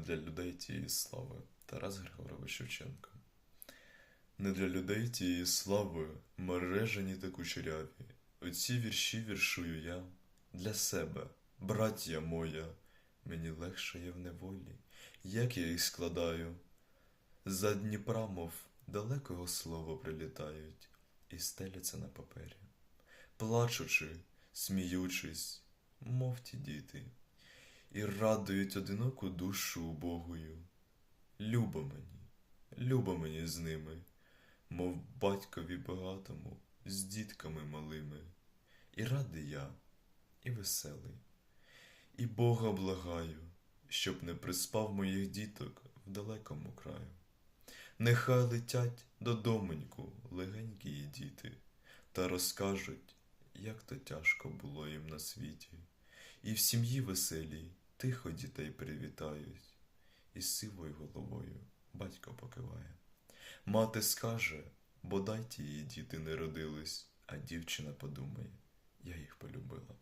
для людей тієї слави. Тарас Григорович Шевченко. Не для людей тієї слави, мережені та кучеряві. Оці вірші віршую я для себе, братія моя. Мені легше є в неволі, як я їх складаю. За Дніпра, мов далекого слова прилітають і стеляться на папері, плачучи, сміючись, мов ті діти, і радують одиноку душу убогою. Любо мені, любо мені з ними, мов батькові багатому, з дітками малими, і радий я, і веселий, і Бога благаю, щоб не приспав моїх діток в далекому краю. Нехай летять додомоньку легенькі діти, та розкажуть, як то тяжко було їм на світі, і в сім'ї веселій тихо дітей привітають, і сивою головою батько покиває. Мати скаже, бодай тії діти не родились, а дівчина подумає, я їх полюбила.